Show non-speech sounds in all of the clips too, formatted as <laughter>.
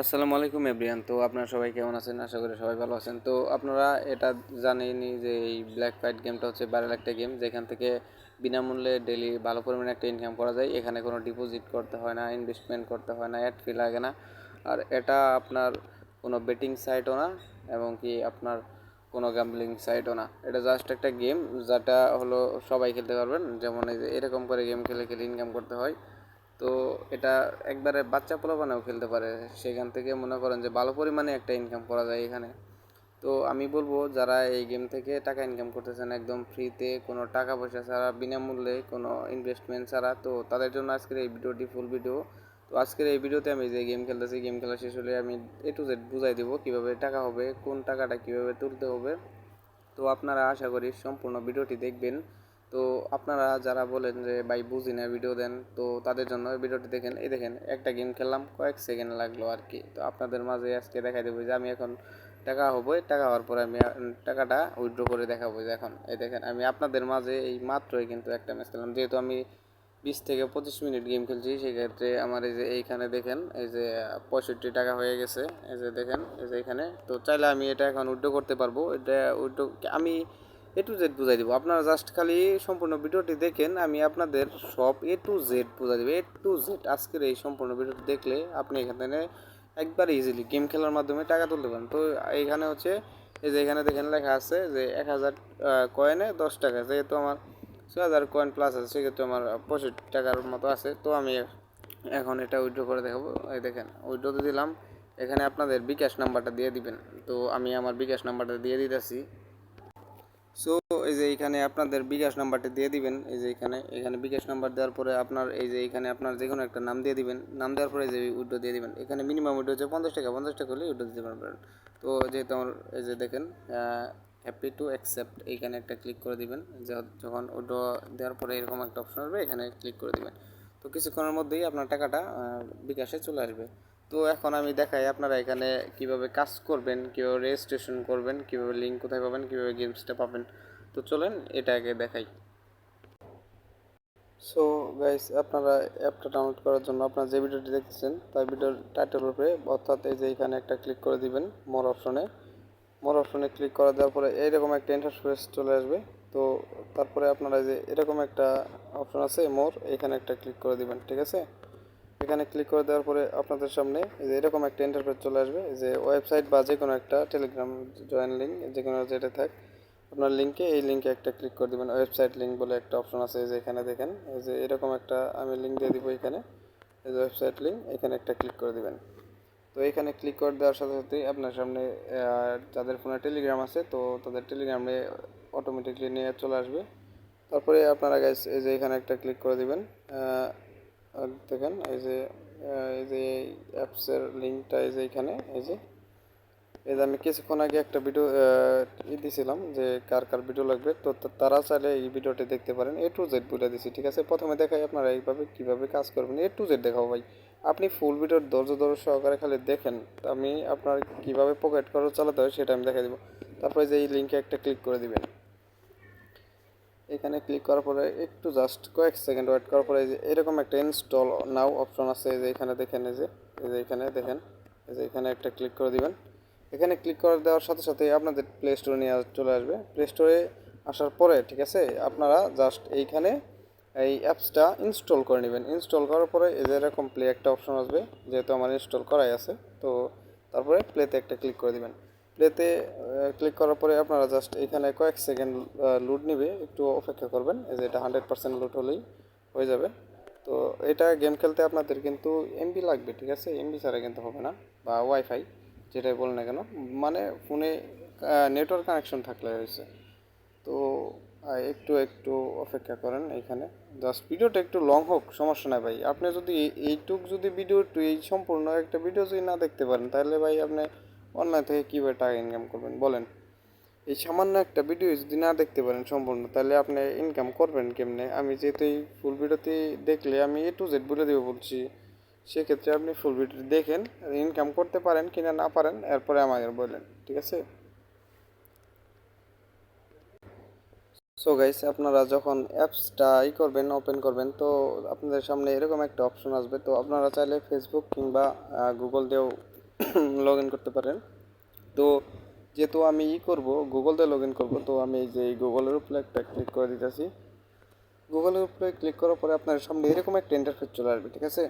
আসসালামু আলাইকুম এভরিয়ান। তো আপনারা সবাই কেমন আছেন? আশা করি সবাই ভালো আছেন। তো আপনারা এটা জানেনই যে এই ব্ল্যাক ফাইট গেমটা হচ্ছে ভাইরাল একটা গেম যেখান থেকে বিনামূল্যে ডেলি ভালো পরিমাণে একটা ইনকাম করা যায়। এখানে কোনো ডিপোজিট করতে হয় না ইনভেস্টমেন্ট করতে হয় না অ্যাড ফি লাগে না। আর এটা আপনার কোনো বেটিং সাইটও না, এবং কি আপনার কোনো গ্যাম্বলিং সাইটও না। এটা জাস্ট একটা গেম যেটা হলো সবাই খেলতে পারবেন। যেমন এই যে এরকম করে গেম খেলে খেলে ইনকাম করতে হয়। তো এটা একবারে বাচ্চা পোলাপানেও খেলতে পারে। সেখান থেকে মনে করেন যে ভালো পরিমাণে একটা ইনকাম করা যায় এখানে। তো আমি বলব, যারা এই গেম থেকে টাকা ইনকাম করতেছেন একদম ফ্রিতে কোনো টাকা পয়সা ছাড়া, বিনামূল্যে কোনো ইনভেস্টমেন্ট ছাড়া, তো তাদের জন্য আজকের এই ভিডিওটি ফুল ভিডিও তো আজকের এই ভিডিওতে আমি যে গেম খেলতেছি গেম খেলা শেষ হলে আমি এ টু জেড বুঝাই দেবো কীভাবে টাকা হবে, কোন টাকাটা কীভাবে তুলতে হবে। তো আপনারা আশা করি সম্পূর্ণ ভিডিওটি দেখবেন। তো আপনারা যারা বলেন যে, ভাই, বুঝি না ভিডিও দেন। তো তাদের জন্য ভিডিওটি দেখেন। এই দেখেন, একটা গেম খেললাম, কয়েক সেকেন্ড লাগল আর কি তো আপনাদের মাঝে আজকে দেখাই দেবো যে, আমি এখন টাকা হব। টাকা হওয়ার পরে আমি টাকাটা উইথড্র করে দেখাবো যে, এখন, এই দেখেন, আমি আপনাদের মাঝে এই মাত্রই কিন্তু একটা ম্যাচ খেলাম যেহেতু আমি বিশ থেকে পঁচিশ মিনিট গেম খেলছি, সেক্ষেত্রে আমার এই যে, এইখানে দেখেন, এই যে, পঁয়ষট্টি টাকা হয়ে গেছে। এই যে, দেখেন, এই যে এখানে তো চাইলে আমি এটা এখন উইথড্র করতে পারব। এটা উইথড্র আমি এ টু জেড বুঝাই দেবো। আপনারা জাস্ট খালি সম্পূর্ণ ভিডিওটি দেখেন, আমি আপনাদের সব এ টু জেড বুঝাই দেবো। এ টু জেড আজকের এই সম্পূর্ণ ভিডিওটি দেখলে আপনি এখানে একবার ইজিলি গেম খেলার মাধ্যমে টাকা তুলতে পারেন। তো এইখানে হচ্ছে, এই যে এখানে দেখেন লেখা আছে যে এক হাজার কয়েনে দশ টাকা। যেহেতু আমার ছয় হাজার কয়েন প্লাস আছে, সেক্ষেত্রে আমার পঁয়ষট্টি টাকার মতো আছে। তো আমি এখন এটা উইড্রো করে দেখাবো। এই দেখেন উইড্রোতে দিলাম। এখানে আপনাদের বিকাশ নাম্বারটা দিয়ে দিবেন। তো আমি আমার বিকাশ নাম্বারটা দিয়ে দিতেছি। যে এখানে আপনাদের বিকাশ নাম্বারটা দিয়ে দিবেন, এই যে এখানে এখানে বিকাশ নাম্বার দেওয়ার পরে আপনার এই যে এখানে আপনার যে কোনো একটা নাম দিয়ে দিবেন, নাম দেওয়ার পরে যে উইড্রো দিয়ে দিবেন। এখানে মিনিমাম উইড্রো হচ্ছে পঞ্চাশ টাকা পঞ্চাশ টাকা হলে উইড্রো দিতে পারবেন। তো যেহেতু আমার এই যে দেখেন হ্যাপি টু অ্যাকসেপ্ট এইখানে একটা ক্লিক করে দিবেন যখন উইড্রো দেওয়ার পরে এরকম একটা অপশন আসবে, এখানে ক্লিক করে দিবেন। তো কিছুক্ষণের মধ্যেই আপনার টাকাটা বিকাশে চলে আসবে। তো এখন আমি দেখাই আপনারা এখানে কীভাবে কাজ করবেন, কীভাবে রেজিস্ট্রেশন করবেন, কীভাবে লিঙ্ক কোথায় পাবেন, কীভাবে গেমসটা পাবেন। তো চলেন, এটা আগে দেখাই। সো গাইস আপনারা অ্যাপটা ডাউনলোড করার জন্য আপনারা যে ভিডিওটি দেখতেছেন, তার ভিডিওর টাইটেল উপরে অর্থাৎ এই যে এখানে একটা ক্লিক করে দিবেন মোর অপশনে মোর অপশনে ক্লিক করে দেওয়ার পরে এইরকম একটা ইন্টারফেস চলে আসবে। তো, তারপরে আপনারা যে এরকম একটা অপশন আছে মোর এখানে একটা ক্লিক করে দিবেন, ঠিক আছে? এখানে ক্লিক করে দেওয়ার পরে আপনাদের সামনে যে এরকম একটা ইন্টারফেস চলে আসবে। যে ওয়েবসাইট বা যে কোনো একটা টেলিগ্রাম জয়েন লিঙ্ক যে কোনো যেটা থাক আপনার লিঙ্কে এই লিঙ্কে একটা ক্লিক করে দেবেন। ওয়েবসাইট লিঙ্ক বলে একটা অপশন আছে, এই যে এখানে দেখেন, এই যে এরকম একটা আমি লিঙ্ক দিয়ে দিব এখানে। এই যে ওয়েবসাইট লিঙ্ক এখানে একটা ক্লিক করে দেবেন। তো এখানে ক্লিক করে দেওয়ার সাথে সাথেই আপনার সামনে যাদের ফোনে টেলিগ্রাম আছে, তো তাদের টেলিগ্রামে অটোমেটিকলি নিয়ে চলে আসবে। তারপরে আপনারা গাইস এই যে এখানে একটা ক্লিক করে দিবেন। দেখেন, এই যে এই যে অ্যাপসের লিঙ্কটা এই যে এখানে, এই যে এই যে আমি কিছুক্ষণ আগে একটা ভিডিও ই দিয়েছিলাম যে কার কার ভিডিও লাগবে। তো তারা চাইলে এই ভিডিওটি দেখতে পারেন। এ টু জেড বলে দিছি, ঠিক আছে? প্রথমে দেখাই আপনারা এইভাবে কীভাবে কাজ করবেন। এ টু জেড দেখাবো ভাই। আপনি ফুল ভিডিওর ধৈর্য ধৈর্য সহকারে খালি দেখেন, আমি আপনার কীভাবে পকেট খরচ চালাতে হয় সেটা আমি দেখাই দেবো। তারপরে যে এই লিঙ্কে একটা ক্লিক করে দিবেন। এখানে ক্লিক করার পরে একটু জাস্ট কয়েক সেকেন্ড ওয়েট করার পরে যে এরকম একটা ইনস্টল নাও অপশন আছে। যে এখানে দেখেন, এই যে এই যে এখানে দেখেন, এই যে এখানে একটা ক্লিক করে দিবেন। এখানে ক্লিক করে দেওয়ার সাথে সাথে আপনাদের প্লে স্টোরে নিয়ে চলে আসবে। প্লে স্টোরে আসার পরে, ঠিক আছে, আপনারা জাস্ট এইখানে এই অ্যাপসটা ইনস্টল করে নেবেন। ইনস্টল করার পরে এই যে এরকম প্লে একটা অপশন আসবে, যেহেতু আমার ইনস্টল করাই আছে, তো তারপরে প্লেতে একটা ক্লিক করে দিবেন। প্লেতে ক্লিক করার পরে আপনারা জাস্ট এখানে কয়েক সেকেন্ড লুট নিবে, একটু অপেক্ষা করবেন। এই যে এটা হান্ড্রেড পার্সেন্ট লুট হলেই হয়ে যাবে। তো এটা গেম খেলতে আপনাদের কিন্তু এমবি লাগবে, ঠিক আছে? এমবি ছাড়া কিন্তু হবে না, বা ওয়াইফাই যেটাই বল না কেন মানে ফোনে নেটওয়ার্ক কানেকশন থাকলে হয়েছে। তো একটু একটু অপেক্ষা করেন এখানে। জাস্ট ভিডিওটা একটু লং হোক, সমস্যা নাই ভাই। আপনি যদি এইটুক যদি ভিডিও একটু এই সম্পূর্ণ একটা ভিডিও যদি না দেখতে পারেন, তাহলে ভাই আপনি অনলাইন থেকে কীভাবে টাকা ইনকাম করবেন? বলেন। এই সামান্য একটা ভিডিও যদি না দেখতে পারেন সম্পূর্ণ, তাহলে আপনি ইনকাম করবেন কেমনে? আমি যেহেতু এই ফুল ভিডিওতে দেখলে আমি এ টু জেড বলে দেবো বলছি। সেক্ষেত্রে আপনি ফুল ভিডিও দেখেন ইনকাম করতে পারেন, কিনা না পারেন, এরপরে আমাদের বললেন, ঠিক আছে? সো গাইস আপনারা যখন অ্যাপসটা ই করবেন ওপেন করবেন, তো আপনাদের সামনে এরকম একটা অপশন আসবে। তো আপনারা চাইলে ফেসবুক কিংবা গুগল দিয়েও <coughs> লগ ইন করতে পারেন। তো যেহেতু আমি ই করব গুগল দিয়ে লগ ইন করব, তো আমি এই যে গুগলের উপরে একটা ক্লিক করে দিতেছি। গুগলের উপরে ক্লিক করার পরে আপনার সামনে এরকম একটা ইন্টারফেস চলে আসবে, ঠিক আছে?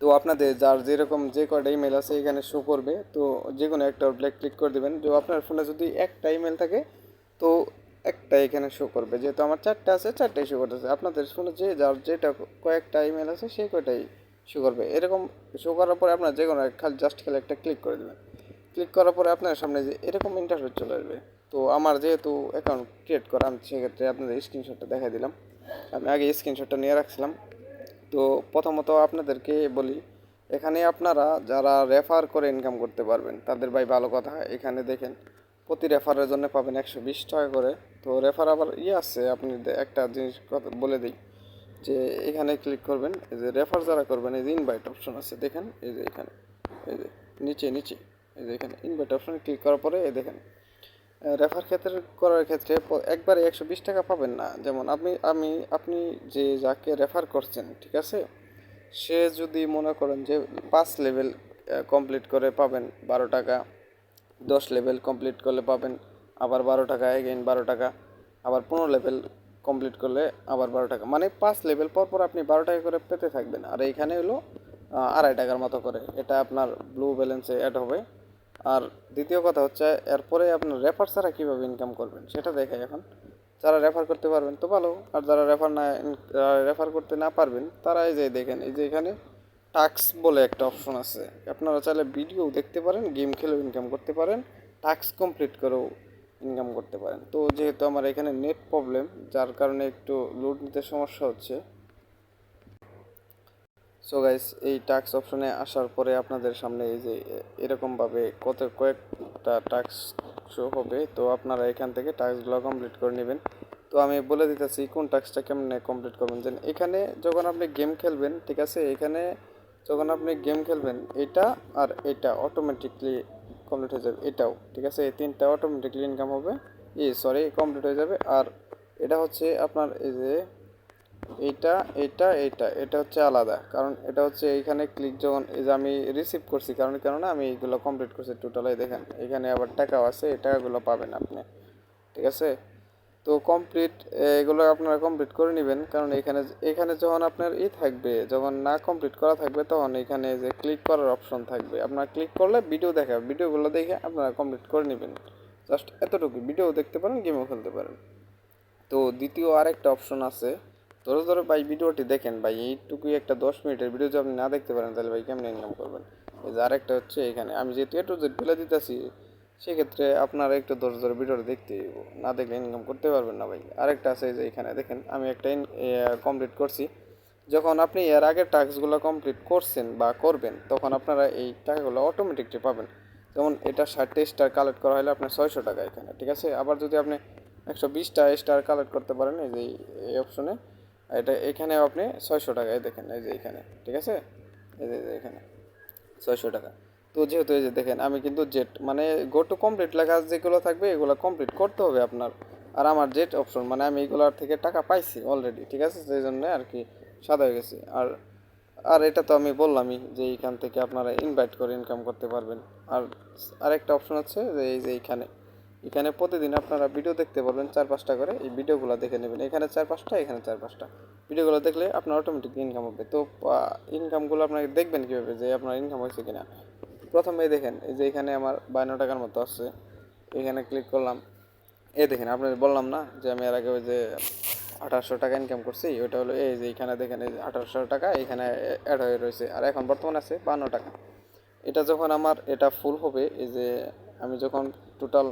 তো আপনাদের যার যেরকম যে কয়টা ইমেল আছে এখানে শো করবে, তো যে কোনো একটা ব্ল্যাক ক্লিক করে দেবেন। তো আপনার ফোনে যদি একটা ইমেল থাকে, তো একটা এখানে শো করবে। যেহেতু আমার চারটা আছে, চারটাই শো করতেছে। আপনাদের ফোনে যে যার যেটা কয়েকটা ইমেল আছে সেই কয়টাই শো করবে। এরকম শো করার পরে আপনার যে কোনো খালি জাস্ট খালি একটা ক্লিক করে দেবেন। ক্লিক করার পরে আপনার সামনে যে এরকম ইন্টারফেস চলে আসবে। তো আমার যেহেতু অ্যাকাউন্ট ক্রিয়েট করা, আমি সেক্ষেত্রে আপনাদের স্ক্রিনশটটা দেখাই দিলাম। আমি আগে স্ক্রিনশটটা নিয়ে রাখছিলাম। তো প্রথমত আপনাদেরকে বলি, এখানে আপনারা যারা রেফার করে ইনকাম করতে পারবেন, তাদের ভাই ভালো কথা, এখানে দেখেন, প্রতি রেফারের জন্য পাবেন একশো বিশ টাকা করে। তো রেফার আবার ইয়ে আছে, আপনি একটা জিনিস কথা বলে দিই, যে এখানে ক্লিক করবেন, এই যে রেফার যারা করবেন, এই যে ইনভাইট অপশন আছে, দেখেন, এই যে এখানে, এই যে নিচে নিচে, এই যে এখানে ইনভাইট অপশনে ক্লিক করার পরে, এই দেখেন রেফার ক্ষেত্রে করার ক্ষেত্রে একবারে একশো বিশ টাকা পাবেন না। যেমন আপনি, আমি, আপনি যে, যাকে রেফার করছেন, ঠিক আছে? সে যদি মনে করেন যে, পাঁচ লেভেল কমপ্লিট করে পাবেন বারো টাকা, দশ লেভেল কমপ্লিট করলে পাবেন, আবার বারো টাকা এগেইন বারো টাকা, আবার পনেরো লেভেল কমপ্লিট করলে আবার বারো টাকা। মানে পাঁচ লেভেল পর পর আপনি বারো টাকা করে পেতে থাকবেন। আর এইখানে হলো আড়াই টাকার মতো করে। এটা আপনার ব্লু ব্যালেন্সে অ্যাড হবে। আর দ্বিতীয় কথা হচ্ছে, এরপরে আপনার রেফার ছাড়া কীভাবে ইনকাম করবেন? সেটা দেখাই এখন। যারা রেফার করতে পারবেন তো ভালো, আর যারা রেফার না রেফার করতে না পারবেন, তারা এই যে দেখেন, এই যে এখানে টাক্স বলে একটা অপশন আছে। আপনারা চাইলে ভিডিও দেখতে পারেন গেম খেলেও ইনকাম করতে পারেন টাস্ক কমপ্লিট করেও ইনকাম করতে পারেন। তো যেহেতু আমার এখানে নেট প্রবলেম যার কারণে একটু লোড নিতে সমস্যা হচ্ছে সো গাইস এই টাক্স অপশনে আসার পরে আপনাদের সামনে এই যে, এরকমভাবে কত, কয়েকটা টাক্স শো হবে, তো আপনারা এখান থেকে টাস্কগুলো কমপ্লিট করে নেবেন। তো আমি বলে দিতেছি কোন টাস্কটা কেমনে কমপ্লিট করবেন। যেন এখানে যখন আপনি গেম খেলবেন, ঠিক আছে, এখানে যখন আপনি গেম খেলবেন, এটা আর এটা অটোমেটিকলি কমপ্লিট হয়ে যাবে, এটাও, ঠিক আছে, এই তিনটা অটোমেটিকলি ইনকাম হবে। ই সরি কমপ্লিট হয়ে যাবে। আর এটা হচ্ছে আপনার এই যে এইটা এটা এইটা এটা হচ্ছে আলাদা। কারণ এটা হচ্ছে এইখানে ক্লিক যখন, এই যে আমি রিসিভ করছি, কারণ, কেননা আমি এইগুলো কমপ্লিট করছি টোটালাই দেখেন, এখানে আবার টাকাও আছে, এই টাকাগুলো পাবেন আপনি। ঠিক আছে? তো কমপ্লিট এগুলো আপনারা কমপ্লিট করে নেবেন, কারণ এখানে এখানে যখন আপনার ই থাকবে, যখন না কমপ্লিট করা থাকবে, তখন এখানে যে ক্লিক করার অপশন থাকবে। আপনারা ক্লিক করলে ভিডিও দেখাবে ভিডিওগুলো দেখে আপনারা কমপ্লিট করে নেবেন। জাস্ট এতটুকু ভিডিও দেখতে পারেন গেমও খেলতে পারেন। তো দ্বিতীয় আরেকটা অপশন আছে। ধরো ধরো ভাই ভিডিওটি দেখেন ভাই, এইটুকুই একটা দশ মিনিটের ভিডিও যদি আপনি না দেখতে পারেন, তাহলে ভাই কেমন ইনকাম করবেন? এই যে আরেকটা হচ্ছে এখানে, আমি যেহেতু একটু যে ফেলে দিতেছি, সেক্ষেত্রে আপনারা একটু ধরে ধরে ভিডিওটা দেখতে। না দেখলে ইনকাম করতে পারবেন না ভাই। আরেকটা আছে যে এখানে দেখেন, আমি একটা কমপ্লিট করছি। যখন আপনি এর আগের টাস্কগুলো কমপ্লিট করছেন বা করবেন, তখন আপনারা এই টাকাগুলো অটোমেটিকলি পাবেন। যেমন এটা ষাটটা স্টার কালেক্ট করা হলে আপনার ছয়শো টাকা এখানে, ঠিক আছে? আবার যদি আপনি একশো বিশটা স্টার কালেক্ট করতে পারেন, এই যে এই অপশনে এটা এখানে আপনি ছয়শো টাকায় দেখেন, এই যে এখানে, ঠিক আছে? এই যে এখানে, ছয়শো টাকা। তো যেহেতু এই যে দেখেন, আমি কিন্তু জেট মানে গো টু কমপ্লিট লেখা যেগুলো থাকবে, এগুলো কমপ্লিট করতে হবে আপনার। আর আমার জেট অপশন মানে আমি এগুলোর থেকে টাকা পাইছি অলরেডি ঠিক আছে? সেই জন্য আর কি সাদা হয়ে গেছি। আর আর এটা তো আমি বললামই যে এইখান থেকে আপনারা ইনভাইট করে ইনকাম করতে পারবেন। আর আরেকটা অপশন আছে যে এই যে এইখানে এখানে প্রতিদিন আপনারা ভিডিও দেখতে পারবেন চার পাঁচটা করে। এই ভিডিওগুলো দেখে নেবেন। এখানে চার পাঁচটা এখানে চার পাঁচটা ভিডিওগুলো দেখলে আপনার অটোমেটিক ইনকাম হবে। তো ইনকামগুলো আপনাকে দেখবেন কীভাবে যে আপনার ইনকাম হয়েছে কিনা? প্রথমে দেখেন, এই যে এখানে আমার বায়ান্ন টাকার মতো আসছে এখানে ক্লিক করলাম। এই দেখেন আপনার বললাম না যে আমি এর আগে ওই যে আঠারোশো টাকা ইনকাম করছি? ওইটা হলো এই যে এখানে দেখেন, এই আঠারোশো টাকা এখানে অ্যাড হয়ে রয়েছে। আর এখন বর্তমানে আছে বান্ন টাকা। এটা যখন আমার এটা ফুল হবে, এই যে আমি যখন টোটাল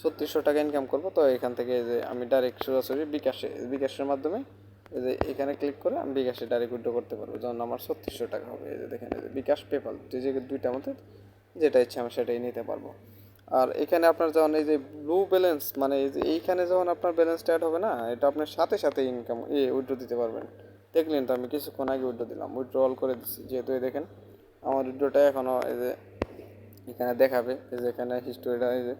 ছত্রিশশো টাকা ইনকাম করব, তো এখান থেকে যে আমি ডাইরেক্ট সরাসরি বিকাশে, বিকাশের মাধ্যমে এই যে এখানে ক্লিক করে আমি বিকাশে ডাইরেক্ট উইড্রো করতে পারব। যেমন আমার ছত্রিশশো টাকা হবে, এই যে দেখেন এই যে বিকাশ পেপাল যে যে দুইটার মধ্যে যেটা ইচ্ছে আমি সেটাই নিতে পারব। আর এখানে আপনার যখন এই যে ব্লু ব্যালেন্স মানে এই যে এইখানে যখন আপনার ব্যালেন্সটা অ্যাড হবে না, এটা আপনার সাথে সাথে ইনকাম এ উইড্রো দিতে পারবেন। দেখলেন তো আমি কিছুক্ষণ আগে উইড্রো দিলাম উইড্রো অল করে দিচ্ছি যেহেতু এই দেখেন, আমার উইড্রোটা এখনও এই যে এখানে দেখাবে, এই যে এখানে হিস্টোরিটা এই যে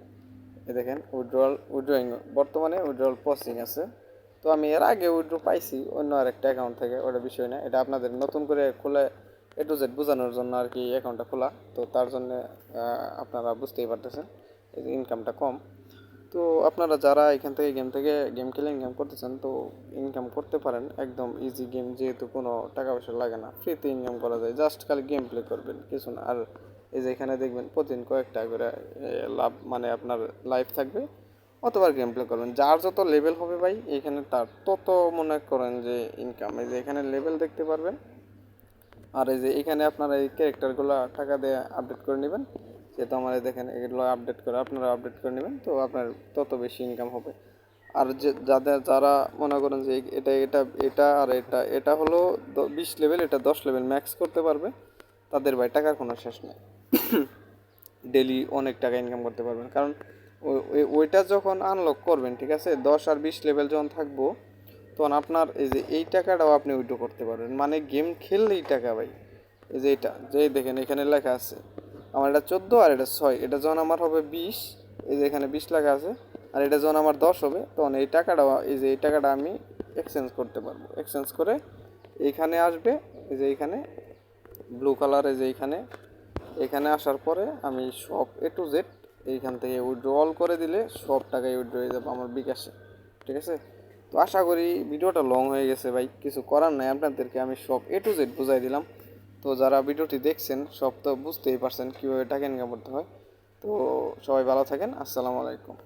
এই দেখেন উইড্রোয়াল উইড্রোয়িং বর্তমানে উইড্রোয়াল প্রসেসিং আছে। তো আমি এর আগে উইড্রো পাইছি, অন্য আরেকটা অ্যাকাউন্ট থেকে, ওটা বিষয় না। এটা আপনাদের নতুন করে খুলে এ টু জেড বোঝানোর জন্য আর কি অ্যাকাউন্টটা খোলা। তো তার জন্য আপনারা বুঝতেই পারতেছেন ইনকামটা কম। তো আপনারা যারা এখান থেকে গেম থেকে গেম খেলে ইনকাম করতেছেন, তো ইনকাম করতে পারেন। একদম ইজি গেম যেহেতু কোনো টাকা পয়সা লাগে না। ফ্রিতে ইনকাম করা যায়। জাস্ট খালি গেম প্লে করবেন, কিছু না। আর এই যে এখানে দেখবেন প্রতিদিন কয়েকটা করে লাভ মানে আপনার লাইফ থাকবে। অতবার গেম প্লে করবেন। যার যত লেভেল হবে ভাই, এখানে তার তত মনে করেন যে ইনকাম এই যে এখানে লেভেল দেখতে পারবেন। আর এই যে এখানে আপনারা এই ক্যারেক্টারগুলো টাকা দিয়ে আপডেট করে নেবেন। যেহেতু আমার দেখেন, এগুলো আপডেট করে আপনারা আপডেট করে নেবেন, তো আপনার তত বেশি ইনকাম হবে। আর যে, যাদের, যারা মনে করেন যে এটা এটা এটা আর এটা এটা হলো বিশ লেভেল এটা দশ লেভেল ম্যাক্স করতে পারবে। তাদের ভাই, টাকার কোনো শেষ নেই। ডেলি অনেক টাকা ইনকাম করতে পারবেন। কারণ ওই- ওই- ওইটা যখন আনলক করবেন, ঠিক আছে? দশ আর বিশ লেভেল যখন থাকব, তখন আপনার এই যে, এই টাকাটাও আপনি উইড্রো করতে পারবেন। মানে গেম খেললেই টাকা ভাই। এই যে এটা, যে দেখেন এখানে লেখা আছে, আমার এটা চোদ্দ আর এটা ছয়। এটা যখন আমার হবে বিশ, এই যে এখানে বিশ লেখা আছে, আর এটা যখন আমার দশ হবে, তখন এই টাকাটা এই যে এই টাকাটা আমি এক্সচেঞ্জ করতে পারব। এক্সচেঞ্জ করে এইখানে আসবে, এই যে এইখানে ব্লু কালার যে এইখানে এখানে আসার পরে আমি সব এ টু জেড এইখান থেকে উইড্রল করে দিলে সব টাকাই উইড্রো হয়ে যাবে আমার বিকাশে, ঠিক আছে? তো আশা করি ভিডিওটা লং হয়ে গেছে ভাই, কিছু করার নাই। আপনাদেরকে আমি সব এ টু জেড বুঝাই দিলাম। তো যারা ভিডিওটি দেখছেন, সব তো বুঝতেই পারছেন কীভাবে টাকা ইনকাম করতে হয়। তো সবাই ভালো থাকেন। আসসালামু আলাইকুম।